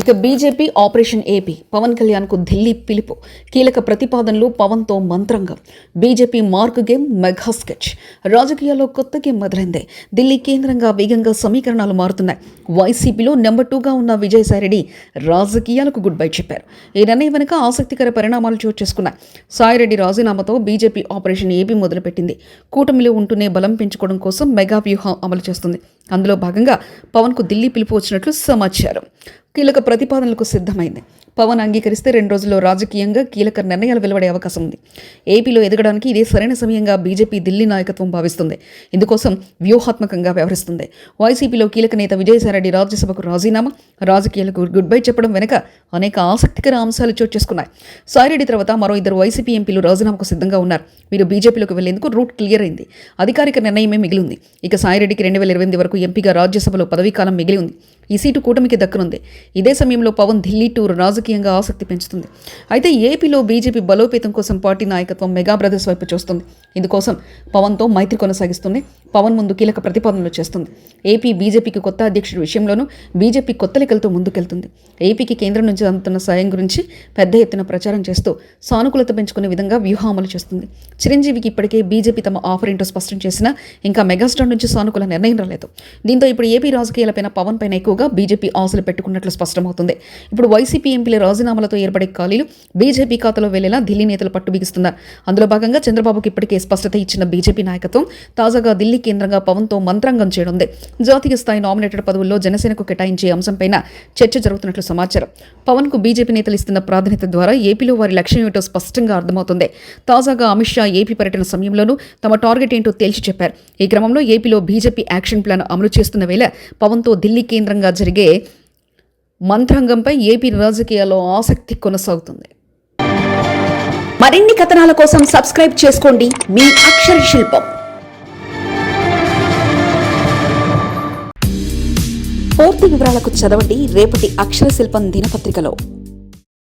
ఇక BJP operation AP Pawan కళ్యాణ్కు ఢిల్లీ పిలుపు. కీలక ప్రతిపాదనలు పవన్తో మంత్రంగం. BJP mark game mega sketch. రాజకీయాల్లో కొత్త గేమ్ మొదలైంది. ఢిల్లీ కేంద్రంగా వేగంగా సమీకరణాలు మారుతున్నాయి. వైసీపీలో నెంబర్ టూగా ఉన్న విజయసాయిరెడ్డి రాజకీయాలకు గుడ్ బై చెప్పారు. ఈ నిర్ణయం వెనుక ఆసక్తికర పరిణామాలు చోటు చేసుకున్నాయి. సాయిరెడ్డి రాజీనామాతో బీజేపీ ఆపరేషన్ ఏపీ మొదలుపెట్టింది. కూటమిలో ఉంటూనే బలం పెంచుకోవడం కోసం మెగా వ్యూహం అమలు చేస్తుంది. అందులో భాగంగా పవన్కు ఢిల్లీ పిలుపు వచ్చినట్లు సమాచారం. కీలక ప్రతిపాదనలకు సిద్ధమైంది. పవన్ అంగీకరిస్తే రెండు రోజుల్లో రాజకీయంగా కీలక నిర్ణయాలు వెలువడే అవకాశం ఉంది. ఏపీలో ఎదగడానికి ఇదే సరైన సమయంగా బీజేపీ ఢిల్లీ నాయకత్వం భావిస్తుంది. ఇందుకోసం వ్యూహాత్మకంగా వ్యవహరిస్తుంది. వైసీపీలో కీలక నేత విజయసాయిరెడ్డి రాజ్యసభకు రాజీనామా రాజకీయాలకు గుడ్ బై చెప్పడం వెనుక అనేక ఆసక్తికర అంశాలు చోటు చేసుకున్నాయి. సాయిరెడ్డి తర్వాత మరో ఇద్దరు వైసీపీ ఎంపీలు రాజీనామాకు సిద్ధంగా ఉన్నారు. వీరు బీజేపీలోకి వెళ్ళేందుకు రూట్ క్లియర్ అయింది. అధికారిక నిర్ణయమే మిగిలి ఉంది. ఇక సాయిరెడ్డికి రెండు వేల ఇరవై ఎనిమిది వరకు ఎంపీగా రాజ్యసభలో పదవీకాలం మిగిలి ఉంది. ఈ సీటు కూటమికి దక్కనుంది ఇదే సమయంలో పవన్ ఢిల్లీ టూర్ రాజకీయంగా ఆసక్తి పెంచుతుంది. అయితే ఏపీలో బీజేపీ బలోపేతం కోసం పార్టీ నాయకత్వం మెగా బ్రదర్స్ వైపు చూస్తుంది. ఇందుకోసం పవన్తో మైత్రి కొనసాగిస్తుంది. పవన్ ముందు కీలక ప్రతిపాదనలు చేస్తుంది. ఏపీ బీజేపీకి కొత్త అధ్యక్షుడి విషయంలోనూ బీజేపీ కొత్త లెక్కలతో ముందుకెళ్తుంది. ఏపీకి కేంద్రం నుంచి అందుతున్న సాయం గురించి పెద్ద ఎత్తున ప్రచారం చేస్తూ సానుకూలత పెంచుకునే విధంగా వ్యూహం అమలు చేస్తుంది. చిరంజీవికి ఇప్పటికే బీజేపీ తమ ఆఫర్ ఏంటో స్పష్టం చేసినా ఇంకా మెగాస్టార్ నుంచి సానుకూల నిర్ణయం రాలేదు. దీంతో ఇప్పుడు ఏపీ రాజకీయాలపైన పవన్ పైన ఎక్కువ ఎక్కువగా బీజేపీ ఆశలు పెట్టుకున్నట్లు స్పష్టమవుతుంది. ఇప్పుడు వైసీపీ ఎంపీల రాజీనామాలతో ఏర్పడే ఖాళీలు బీజేపీ ఖాతాలో వెళ్ళేలా ఢిల్లీ నేతలు పట్టు బిగిస్తున్నారు. అందులో భాగంగా చంద్రబాబుకి ఇప్పటికే స్పష్టత ఇచ్చిన బీజేపీ నాయకత్వం తాజాగా ఢిల్లీ కేంద్రంగా పవన్తో మంత్రాంగం చేయనుంది. జాతీయ స్థాయి నామినేటెడ్ పదవుల్లో జనసేనకు కేటాయించే అంశంపైన చర్చ జరుగుతున్నట్లు సమాచారం. పవన్కు బీజేపీ నేతలు ఇస్తున్న ప్రాధాన్యత ద్వారా ఏపీలో వారి లక్ష్యం ఏమిటో స్పష్టంగా అర్థమవుతుంది. తాజాగా అమిత్ షా ఏపీ పర్యటన సమయంలోనూ తమ టార్గెట్ ఏంటో తేల్చి చెప్పారు. ఈ క్రమంలో ఏపీలో బీజేపీ యాక్షన్ ప్లాన్ అమలు చేస్తున్న వేళ పవన్తో ఢిల్లీ కేంద్రంగా జరిగే మంత్రాంగంపై ఏపీ రాజకీయాల్లో ఆసక్తి కొనసాగుతుంది. మరిన్ని కథనాల కోసం సబ్స్క్రైబ్ చేసుకోండి మీ అక్షర శిల్పం. పూర్తి వివరాలకు చదవండి రేపటి అక్షర శిల్పం దినపత్రికలో.